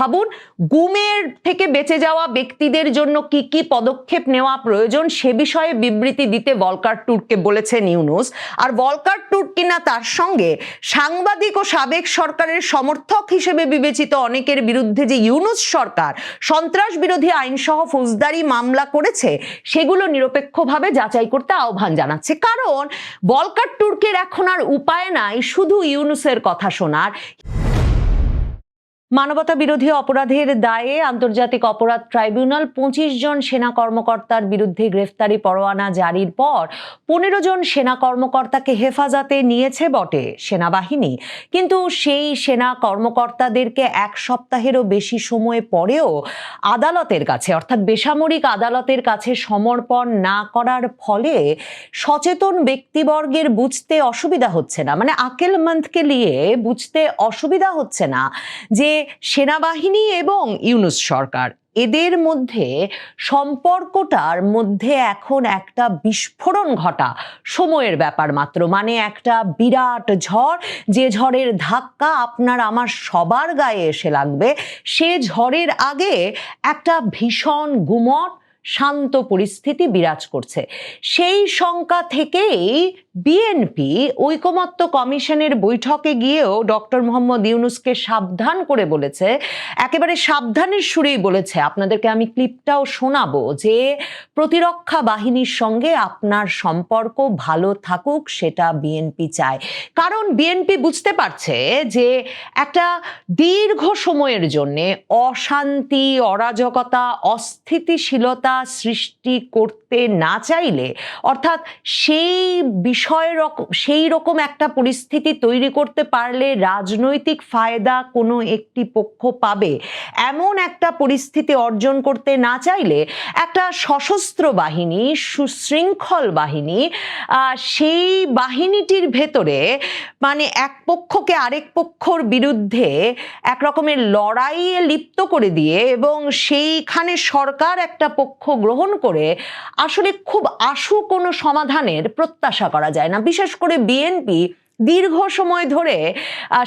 ভাবুন, গুমের থেকে বেঁচে যাওয়া ব্যক্তিদের জন্য কি কি পদক্ষেপ নেওয়া প্রয়োজন সে বিষয়ে বিবৃতি দিতে ভলকার টুরকে বলেছেন ইউনুস আর ভলকার টুর কিনা তার সঙ্গে সাংবাদিক ও সাবেক সরকারের সমর্থক হিসেবে বিবেচিত অনেকের বিরুদ্ধে যে ইউনুস সরকার সন্ত্রাস বিরোধী আইনসহ ফৌজদারি মামলা করেছে, সেগুলো নিরপেক্ষভাবে যাচাই করতে আহ্বান জানাচ্ছে। কারণ বলকার টুর্কের এখন আর উপায় নাই, শুধু ইউনুসের কথা শোনার। মানবতা বিরোধী অপরাধের দায়ে আন্তর্জাতিক অপরাধ ট্রাইব্যুনাল পঁচিশ জন সেনা কর্মকর্তার বিরুদ্ধে গ্রেফতারি পরোয়ানা জারির পর পনেরো জন সেনা কর্মকর্তাকে হেফাজতে নিয়েছে বটে সেনাবাহিনী। কিন্তু সেই সেনা কর্মকর্তাদেরকে এক সপ্তাহেরও বেশি সময় পরেও আদালতের কাছে, অর্থাৎ বেসামরিক আদালতের কাছে সমর্পণ না করার ফলে সচেতন ব্যক্তিবর্গের বুঝতে অসুবিধা হচ্ছে না। মানে আকেলমন্তকে নিয়ে বুঝতে অসুবিধা হচ্ছে না যে সেনাবাহিনী এবং ইউনুস সরকার। এদের মধ্যে সম্পর্কটার মধ্যে এখন একটা বিস্ফোরণ ঘটা। সময়ের ব্যাপার মাত্র। মানে একটা বিরাট ঝড়। যে ঝড়ের ধাক্কা আপনার আমার সবার গায়ে এসে লাগবে। সে ঝড়ের আগে একটা ভীষণ গুমট, শান্ত পরিস্থিতি বিরাজ করছে। সেই শঙ্কা থেকেই বিএনপি ঐকমত্য কমিশনের বৈঠকে গিয়েও ডক্টর মোহাম্মদ ইউনুসকে সাবধান করে বলেছে। একেবারে সাবধানের সুরেই বলেছে। আপনাদেরকে আমি ক্লিপটাও শোনাবো যে প্রতিরক্ষা বাহিনীর সঙ্গে আপনার সম্পর্ক ভালো থাকুক, সেটা বিএনপি চায়। কারণ বিএনপি বুঝতে পারছে যে একটা দীর্ঘ সময়ের জন্যে অশান্তি, অরাজকতা, অস্থিতিশীলতা সৃষ্টি করতে না চাইলে, অর্থাৎ সেই রকম সেই রকম একটা পরিস্থিতি তৈরি করতে পারলে রাজনৈতিক ফায়দা কোনো একটি পক্ষ পাবে। এমন একটা পরিস্থিতি অর্জন করতে না চাইলে একটা সশস্ত্র বাহিনী, সুশৃঙ্খল বাহিনী সেই বাহিনীটির ভেতরে মানে এক পক্ষকে আরেক পক্ষর বিরুদ্ধে এক রকমের লড়াইয়ে লিপ্ত করে দিয়ে এবং সেইখানে সরকার একটা পক্ষ গ্রহণ করে আসলে খুব আশু কোনো সমাধানের প্রত্যাশা করা যায় না। বিশেষ করে বিএনপি দীর্ঘ সময় ধরে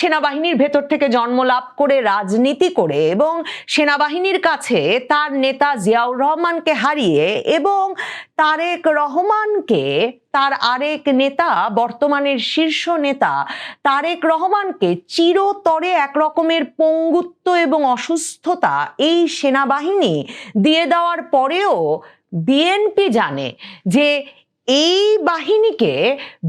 সেনাবাহিনীর ভেতর থেকে জন্ম লাভ করে, রাজনীতি করে এবং সেনাবাহিনীর কাছে তার নেতা জিয়াউর রহমানকে হারিয়ে এবং তারেক রহমানকে, তার আরেক নেতা, বর্তমানের শীর্ষ নেতা তারেক রহমানকে চিরতরে এক রকমের পঙ্গুত্ব এবং অসুস্থতা এই সেনাবাহিনী দিয়ে দেওয়ার পরেও বিএনপি জানে যে এই বাহিনীকে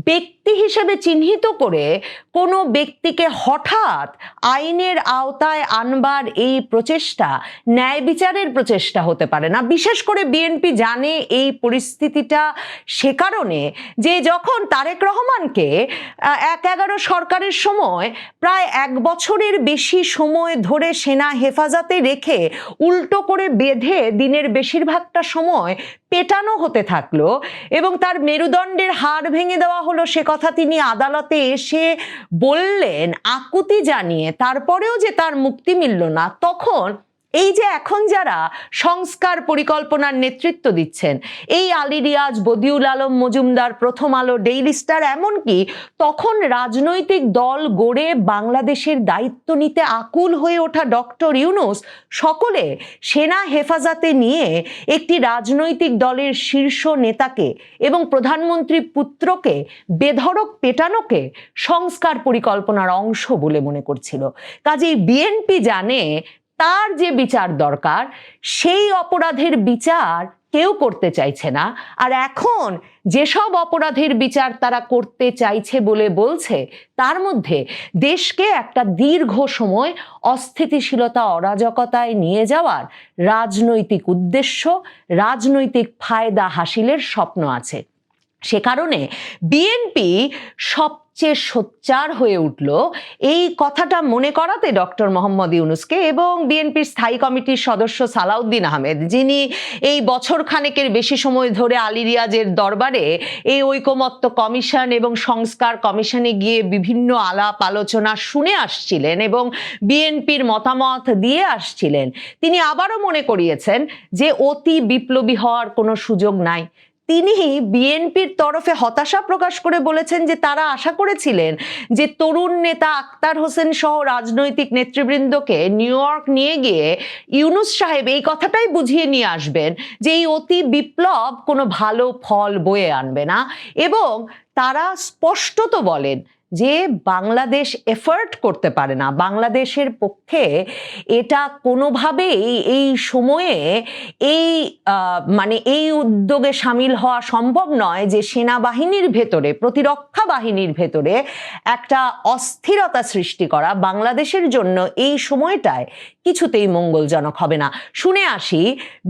ব্যক্তি হিসেবে চিহ্নিত করে কোনো ব্যক্তিকে হঠাৎ আইনের আওতায় আনবার এই প্রচেষ্টা ন্যায় বিচারের প্রচেষ্টা হতে পারে না। বিশেষ করে বিএনপি জানে এই পরিস্থিতিটা সে কারণে যে যখন তারেক রহমানকে এক এগারো সরকারের সময় প্রায় এক বছরের বেশি সময় ধরে সেনা হেফাজতে রেখে উল্টো করে বেঁধে দিনের বেশিরভাগটা সময় পেটানো হতে থাকল এবং তার মেরুদণ্ডের হার ভেঙে দেওয়া হলো, সে কথা তিনি আদালতে এসে বললেন, আকুতি জানিয়ে, তারপরেও যে তার মুক্তি মিলল না, তখন এই যে এখন যারা সংস্কার পরিকল্পনার নেতৃত্ব দিচ্ছেন, এই আলী রিয়াজ, বদিউল আলম মজুমদার, প্রথম আলো, ডেইলি স্টার এমনকি তখন রাজনৈতিক দল গড়ে বাংলাদেশের দায়িত্ব নিতে আকুল হয়ে ওঠা ডক্টর ইউনুস সকলে সেনা হেফাজতে নিয়ে একটি রাজনৈতিক দলের শীর্ষ নেতাকে এবং প্রধানমন্ত্রী পুত্রকে, বেধড়ক পেটানোকে সংস্কার পরিকল্পনার অংশ বলে মনে করছিল। কাজেই বিএনপি জানে তার যে বিচার দরকার, সেই অপরাধের বিচার কেউ করতে চাইছে না। আর এখন যেসব অপরাধের বিচার তারা করতে চাইছে বলে বলছে, তার মধ্যে দেশকে একটা দীর্ঘ সময় অস্থিতিশীলতা, অরাজকতায় নিয়ে যাওয়ার রাজনৈতিক উদ্দেশ্য, রাজনৈতিক ফায়দা হাসিলের স্বপ্ন আছে। সে কারণে বিএনপি সবচেয়ে সোচ্চার হয়ে উঠল এই কথাটা মনে করাতে ডক্টর মোহাম্মদ ইউনুসকে এবং বিএনপির স্থায়ী কমিটির সদস্য সালাউদ্দিন আহমেদ, যিনি এই বছর খানেকের বেশি সময় ধরে আলী রিয়াজের দরবারে এই ঐকমত্য কমিশন এবং সংস্কার কমিশনে গিয়ে বিভিন্ন আলাপ আলোচনা শুনে আসছিলেন এবং বিএনপির মতামত দিয়ে আসছিলেন। তিনি আবারও মনে করিয়েছেন যে অতি বিপ্লবী হওয়ার কোনো সুযোগ নাই। তিনি বিএনপির তরফে হতাশা প্রকাশ করে বলেছেন যে তারা আশা করেছিলেন যে তরুণ নেতা আক্তার হোসেন সহ রাজনৈতিক নেতৃবৃন্দকে নিউ ইয়র্ক নিয়ে গিয়ে ইউনুস সাহেব এই কথাটাই বুঝিয়ে নিয়ে আসবেন যে এই অতি বিপ্লব কোনো ভালো ফল বয়ে আনবে না। এবং তারা স্পষ্টত বলেন যে বাংলাদেশ এফার্ট করতে পারে না, বাংলাদেশের পক্ষে এটা কোনোভাবেই এই সময়ে এই মানে এই উদ্যোগে সামিল হওয়া সম্ভব নয় যে সেনাবাহিনীর ভেতরে, প্রতিরক্ষা বাহিনীর ভেতরে একটা অস্থিরতা সৃষ্টি করা বাংলাদেশের জন্য এই সময়টায় কিছুতেই মঙ্গলজনক হবে না। শুনে আসি,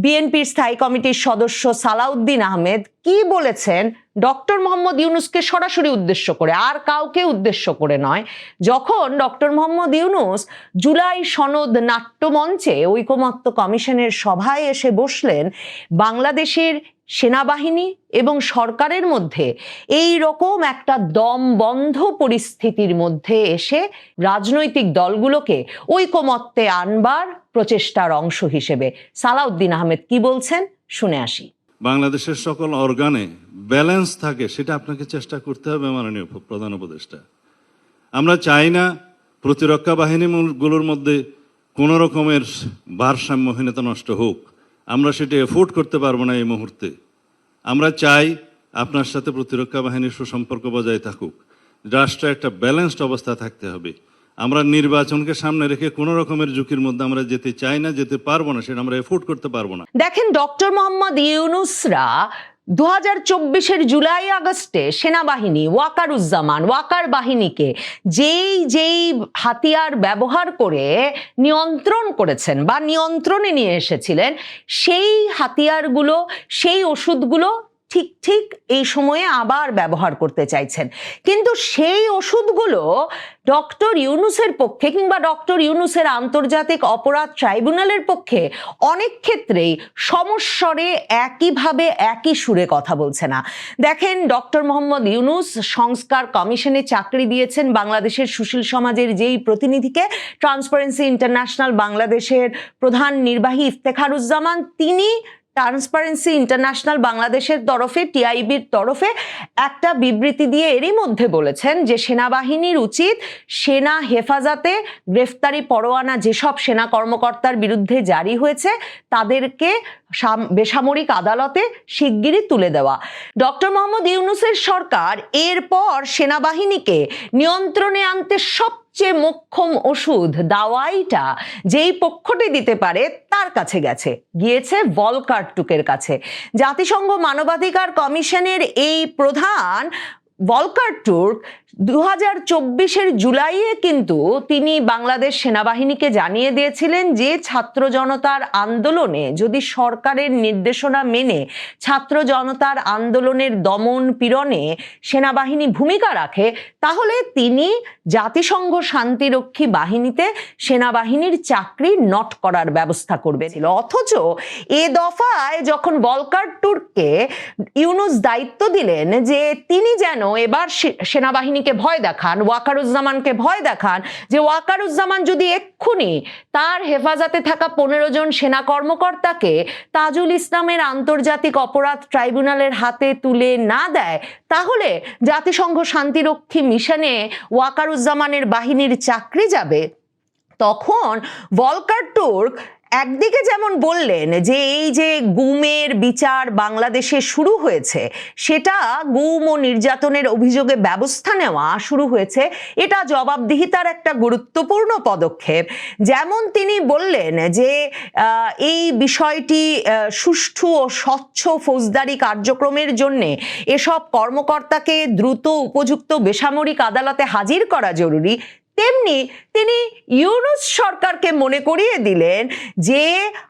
বিএনপির স্থায়ী কমিটির সদস্য সালাউদ্দিন আহমেদ কি বলেছেন ডক্টর মোহাম্মদ ইউনুসকে সরাসরি উদ্দেশ্য করে, আর কাউকে উদ্দেশ্য করে নয়। যখন ডক্টর মোহাম্মদ ইউনুস জুলাই সনদ নাট্যমঞ্চে ঐকমত্য কমিশনের সভায় এসে বসলেন, বাংলাদেশের সেনাবাহিনী এবং সরকারের মধ্যে এই রকম একটা দম বন্ধ পরিস্থিতির মধ্যে এসে রাজনৈতিক দলগুলোকে ঐকমত্যে আনবার প্রচেষ্টার অংশ হিসেবে। সালাউদ্দিন আহমেদ কি বলছেন? শুনে আসি। বাংলাদেশের সকল অর্গানে ব্যালেন্স থাকে, সেটা আপনাকে চেষ্টা করতে হবে, মাননীয় প্রধান উপদেষ্টা। আমরা চাই না প্রতিরক্ষা বাহিনীগুলোর মধ্যে কোনো রকমের ভারসাম্যহীনতা নষ্ট হোক। আমরা সেটা এফোর্ড করতে পারব না এই মুহূর্তে। আমরা চাই আপনার সাথে প্রতিরক্ষা বাহিনীর সুসম্পর্ক বজায় থাকুক। রাষ্ট্র একটা ব্যালেন্সড অবস্থা থাকতে হবে। আমরা নির্বাচনকে সামনে রেখে কোনো রকমের ঝুঁকির মধ্যে আমরা যেতে চাই না, যেতে পারব না, সেটা আমরা এফোর্ড করতে পারব না। দেখেন, ডক্টর মোহাম্মদ ইউনুসরা দু হাজার চব্বিশের জুলাই আগস্টে সেনাবাহিনী, ওয়াকারুজ্জামান, ওয়াকার বাহিনীকে যেই যেই হাতিয়ার ব্যবহার করে নিয়ন্ত্রণ করেছেন বা নিয়ন্ত্রণে নিয়ে এসেছিলেন, সেই হাতিয়ারগুলো, সেই ওষুধগুলো ঠিক ঠিক এই সময়ে আবার ব্যবহার করতে চাইছেন। কিন্তু সেই ওষুধগুলো ডক্টর ইউনুসের পক্ষে কিংবা ডক্টর ইউনুসের আন্তর্জাতিক অপরাধ ট্রাইব্যুনালের পক্ষে অনেক ক্ষেত্রেই সমস্বরে একইভাবে একই সুরে কথা বলছে না। দেখেন, ডক্টর মোহাম্মদ ইউনুস সংস্কার কমিশনে চাকরি দিয়েছেন বাংলাদেশের সুশীল সমাজের যেই প্রতিনিধিকে, ট্রান্সপারেন্সি ইন্টারন্যাশনাল বাংলাদেশের প্রধান নির্বাহী ইফতেখারুজ্জামান, তিনি ট্রান্সপারেন্সি ইন্টারন্যাশনাল বাংলাদেশের তরফে টিআইবির তরফে একটা বিবৃতি দিয়ে এরই মধ্যে বলেছেন যে সেনাবাহিনীর উচিত সেনা হেফাজতে গ্রেফতারি পরোয়ানা যেসব সেনা কর্মকর্তার বিরুদ্ধে জারি হয়েছে, তাদেরকে সাম- বেসামরিক আদালতে শিগগিরই তুলে দেওয়া। ডক্টর মোহাম্মদ ইউনুসের সরকার এরপর সেনাবাহিনীকে নিয়ন্ত্রণে আনতে সবচেয়ে মোক্ষম ওষুধ দাওয়াইটা যেই পক্ষটি দিতে পারে তার কাছে গেছে। গিয়েছে ভলকার টুকের কাছে। জাতিসংঘ মানবাধিকার কমিশনের এই প্রধান ভলকার দু হাজার চব্বিশের জুলাইয়ে কিন্তু তিনি বাংলাদেশ সেনাবাহিনীকে জানিয়ে দিয়েছিলেন যে ছাত্র জনতার আন্দোলনে যদি সরকারের নির্দেশনা মেনে ছাত্র জনতার আন্দোলনের দমন পীড়নে সেনাবাহিনী ভূমিকা রাখে, তাহলে তিনি জাতিসংঘ শান্তিরক্ষী বাহিনীতে সেনাবাহিনীর চাকরি নট করার ব্যবস্থা করবে ছিল অথচ এ দফায় যখন বলকার টুর্ককে ইউনুস দায়িত্ব দিলেন যে তিনি যেন এবার সে- সেনাবাহিনীকে ভয় দেখান, ওয়াকারুজ্জামানকে ভয় দেখান যে ওয়াকারুজ্জামান যদি এক্ষুনি তার হেফাজতে থাকা পনেরো জন সেনা কর্মকর্তাকে তাজুল ইসলামের আন্তর্জাতিক অপরাধ ট্রাইব্যুনালের হাতে তুলে না দেয়, তাহলে জাতিসংঘ শান্তিরক্ষী মিশনে ওয়াকারুজ্জামানের বাহিনীর চাকরি যাবে। তখন ভলকার টুর্ক একদিকে যেমন বললেন যে এই যে গুমের বিচার বাংলাদেশে শুরু হয়েছে, সেটা গুম ও নির্যাতনের অভিযোগে ব্যবস্থা নেওয়া শুরু হয়েছে, এটা জবাবদিহিতার একটা গুরুত্বপূর্ণ পদক্ষেপ। যেমন তিনি বললেন যে এই বিষয়টি সুষ্ঠু ও স্বচ্ছ ফৌজদারি কার্যক্রমের জন্য এসব কর্মকর্তাকে দ্রুত উপযুক্ত বেসামরিক আদালতে হাজির করা জরুরি। তেমনি তিনি ইউনুস সরকারকে মনে করিয়ে দিলেন যে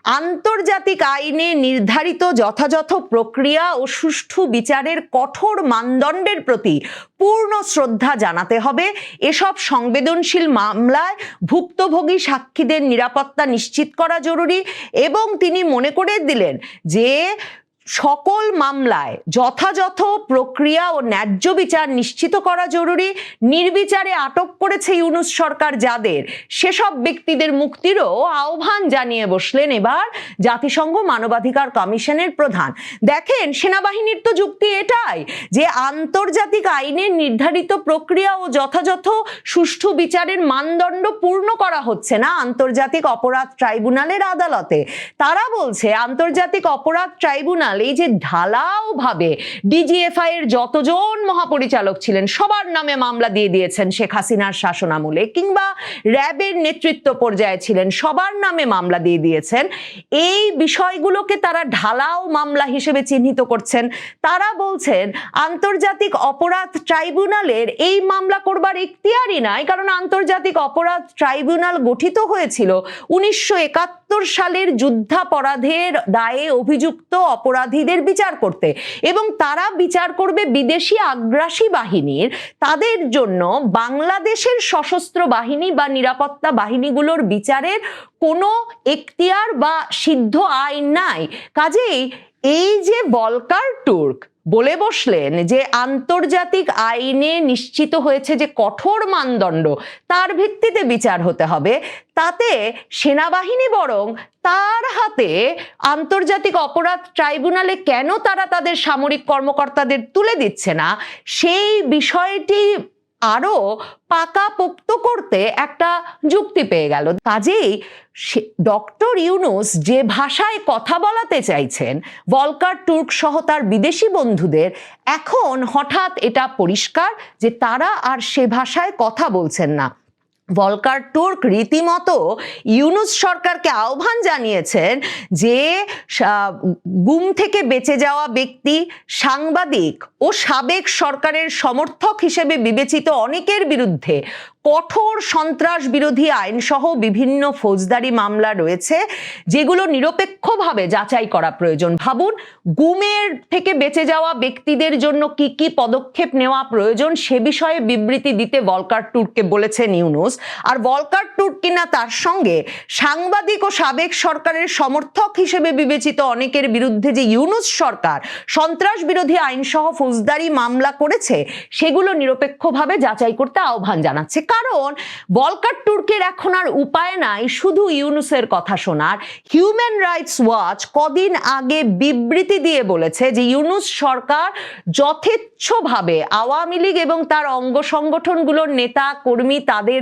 আন্তর্জাতিক আইনে নির্ধারিত যথাযথ প্রক্রিয়া ও সুষ্ঠু বিচারের কঠোর মানদণ্ডের প্রতি পূর্ণ শ্রদ্ধা জানাতে হবে। এসব সংবেদনশীল মামলায় ভুক্তভোগী সাক্ষীদের নিরাপত্তা নিশ্চিত করা জরুরি এবং তিনি মনে করে দিলেন যে সকল মামলায় যথাযথ প্রক্রিয়া ও ন্যায্য বিচার নিশ্চিত করা জরুরি। নির্বিচারে আটক করেছে ইউনুস সরকার যাদের। সেসব ব্যক্তিদের মুক্তিরও আহ্বান জানিয়ে বসলেন এবার জাতিসংঘ মানবাধিকার কমিশনের প্রধান। দেখেন, সেনাবাহিনীর তো যুক্তি এটাই যে আন্তর্জাতিক আইনের নির্ধারিত প্রক্রিয়া ও যথাযথ সুষ্ঠু বিচারের মানদণ্ড পূর্ণ করা হচ্ছে না আন্তর্জাতিক অপরাধ ট্রাইব্যুনালের আদালতে। তারা বলছে, আন্তর্জাতিক অপরাধ ট্রাইব্যুনাল এই যে ঢালাও ভাবে ডিজিএফআই এর যতজন মহাপরিচালক ছিলেন, সবার নামে মামলা দিয়ে দিয়েছেন শেখ হাসিনার শাসনামলে কিংবা র্যাবের নেতৃত্ব পর্যায়ে ছিলেন, সবার নামে মামলা দিয়ে দিয়েছেন। এই বিষয়গুলোকে তারা ঢালাও মামলা হিসেবে চিহ্নিত করছেন। তারা বলছেন, আন্তর্জাতিক অপরাধ ট্রাইব্যুনালের এই মামলা করবার ইখতিয়ারই নাই, কারণ আন্তর্জাতিক অপরাধ ট্রাইব্যুনাল গঠিত হয়েছিল উনিশশো একাত্তর সালের যুদ্ধাপরাধের দায়ে অভিযুক্ত অপরাধীদের বিচার করতে। এবং তারা বিচার করবে বিদেশি আগ্রাসী বাহিনীর। তাদের জন্য বাংলাদেশের সশস্ত্র বাহিনী বা নিরাপত্তা বাহিনীগুলোর বিচারের কোনো এখতিয়ার বা সিদ্ধ আইন নাই। কাজেই এই যে বলকার টুর্ক বলে বসলেন যে আন্তর্জাতিক আইনে নিশ্চিত হয়েছে যে কঠোর মানদণ্ড, তার ভিত্তিতে বিচার হতে হবে, তাতে সেনাবাহিনী বরং তার হাতে আন্তর্জাতিক অপরাধ ট্রাইব্যুনালে কেন তারা তাদের সামরিক কর্মকর্তাদের তুলে দিচ্ছে না, সেই বিষয়টি আরও পাকা পোক্ত করতে একটা যুক্তি পেয়ে গেল। কাজেই ডক্টর ইউনুস যে ভাষায় কথা বলাতে চাইছেন, ভলকার তুর্ক সহ তার বিদেশি বন্ধুদের, এখন হঠাৎ এটা পরিষ্কার যে তারা আর সে ভাষায় কথা বলছেন না। ভলকার টুর্ক রীতিমতো ইউনুস সরকারকে আহ্বান জানিয়েছেন যে গুম থেকে বেঁচে যাওয়া ব্যক্তি সাংবাদিক ও সাবেক সরকারের সমর্থক হিসেবে বিবেচিত অনেকের বিরুদ্ধে কঠোর সন্ত্রাস বিরোধী আইন সহ বিভিন্ন ফৌজদারি মামলা রয়েছে, যেগুলো নিরপেক্ষভাবে যাচাই করা প্রয়োজন। ভাবুন, গুমের থেকে বেঁচে যাওয়া ব্যক্তিদের জন্য কি কি পদক্ষেপ নেওয়া প্রয়োজন, সে বিষয়ে বিবৃতি দিতে ভলকার টুরকে বলেছেন ইউনুস আর ভলকার টুর কিনা তার সঙ্গে সাংবাদিক ও সাবেক সরকারের সমর্থক হিসেবে বিবেচিত অনেকের বিরুদ্ধে যে ইউনুস সরকার সন্ত্রাস বিরোধী আইন সহ ফৌজদারি মামলা করেছে, সেগুলো নিরপেক্ষভাবে যাচাই করতে আহ্বান জানাচ্ছে কারণ বলকার তুর্কের এখন আর উপায় নাই, শুধু ইউনুসের কথা শোনার। হিউম্যান রাইটস ওয়াচ কদিন আগে বিবৃতি দিয়ে বলেছে যে ইউনুস সরকার যথেচ্ছভাবে আওয়ামী লীগ এবং তার অঙ্গ সংগঠনগুলোর নেতা, কর্মী, তাদের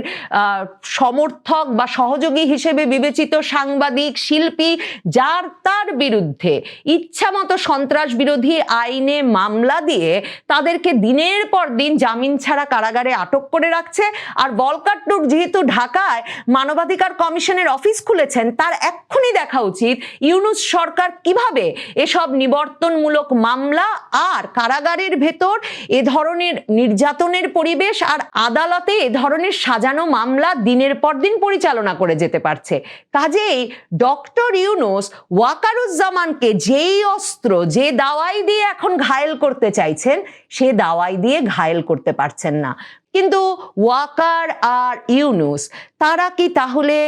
সমর্থক বা সহযোগী হিসেবে বিবেচিত সাংবাদিক, শিল্পী, যার তার বিরুদ্ধে ইচ্ছামতো সন্ত্রাস বিরোধী আইনে মামলা দিয়ে তাদেরকে দিনের পর দিন জামিন ছাড়া কারাগারে আটক করে রাখছে। আর বলকাট্টুক যেহেতু ঢাকায় মানবাধিকার কমিশনের অফিস খুলেছেন, তার এক্ষুনি দেখা উচিত ইউনুস সরকার কীভাবে এসব নিবর্তনমূলক মামলা আর কারাগারের ভেতর এ ধরনের নির্যাতনের পরিবেশ আর আদালতে এ ধরনের সাজানো মামলা দিনের পর দিন পরিচালনা করে যেতে পারছে। কাজেই ডক্টর ইউনুস ওয়াকারুজ্জামানকে যেই অস্ত্র, যে দাওয়াই দিয়ে এখন ঘায়েল করতে চাইছেন, সে দাওয়াই দিয়ে ঘায়েল করতে পারছেন না। কিন্তু ওয়াকার আর ইউনুস, তারা কি তাহলে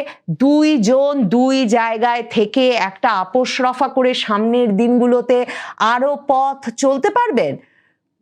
দুইজন দুই জায়গায় থেকে একটা আপোষ রফা করে সামনের দিনগুলোতে আরও পথ চলতে পারবেন?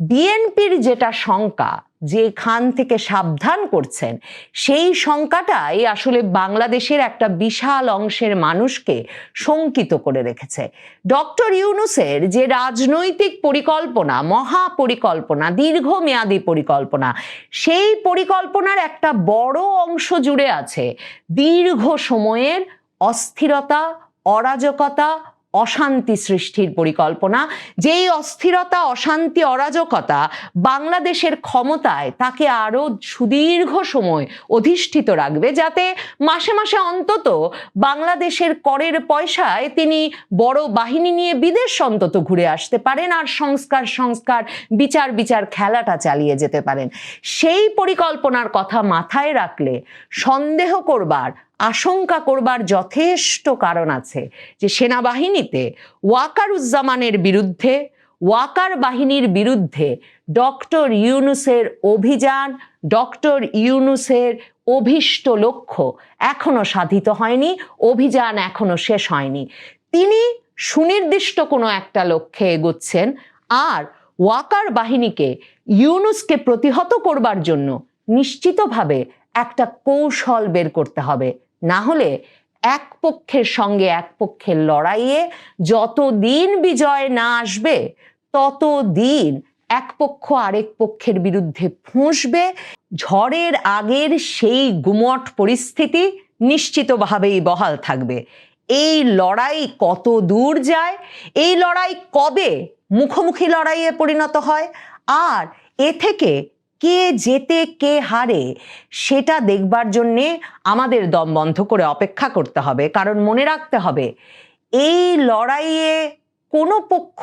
বিএনপির যেটা শঙ্কা যেখান থেকে সাবধান করছেন, সেই শঙ্কাটাই আসলে বাংলাদেশের একটা বিশাল অংশের মানুষকে শঙ্কিত করে রেখেছে। ডক্টর ইউনুসের যে রাজনৈতিক পরিকল্পনা মহা পরিকল্পনা দীর্ঘমেয়াদী পরিকল্পনা, সেই পরিকল্পনার একটা বড় অংশ জুড়ে আছে দীর্ঘ সময়ের অস্থিরতা, অরাজকতা অশান্তি সৃষ্টির পরিকল্পনা, যেই অস্থিরতা, অশান্তি, অরাজকতা বাংলাদেশের ক্ষমতায় তাকে আরও সুদীর্ঘ সময় অধিষ্ঠিত রাখবে, যাতে মাসে মাসে অন্তত বাংলাদেশের করের পয়সায় তিনি বড় বাহিনী নিয়ে বিদেশ অন্তত ঘুরে আসতে পারেন আর সংস্কার সংস্কার, বিচার বিচার খেলাটা চালিয়ে যেতে পারেন। সেই পরিকল্পনার কথা মাথায় রাখলে সন্দেহ করবার আশঙ্কা করবার যথেষ্ট কারণ আছে যে সেনাবাহিনীতে ওয়াকারুজ্জামানের বিরুদ্ধে, ওয়াকার বাহিনীর বিরুদ্ধে ডক্টর ইউনুসের অভিযান, ডক্টর ইউনুসের অভিষ্ট লক্ষ্য এখনও সাধিত হয়নি, অভিযান এখনও শেষ হয়নি। তিনি সুনির্দিষ্ট কোনো একটা লক্ষ্যে এগোচ্ছেন আর ওয়াকার বাহিনীকে ইউনুসকে প্রতিহত করবার জন্য নিশ্চিতভাবে একটা কৌশল বের করতে হবে। না হলে এক পক্ষের সঙ্গে এক পক্ষের লড়াইয়ে যতদিন বিজয় না আসবে, ততদিন এক পক্ষ আরেক পক্ষের বিরুদ্ধে ফুঁসবে। ঝড়ের আগের সেই গুমট পরিস্থিতি নিশ্চিতভাবেই বহাল থাকবে। এই লড়াই কত দূর যায়, এই লড়াই কবে মুখোমুখি লড়াইয়ে পরিণত হয়, আর এ থেকে কে যেতে কে হারে সেটা দেখবার জন্যে আমাদের দম বন্ধ করে অপেক্ষা করতে হবে। কারণ মনে রাখতে হবে, এই লড়াইয়ে কোনো পক্ষ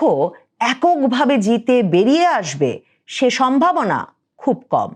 এককভাবে জিতে বেরিয়ে আসবে, সে সম্ভাবনা খুব কম।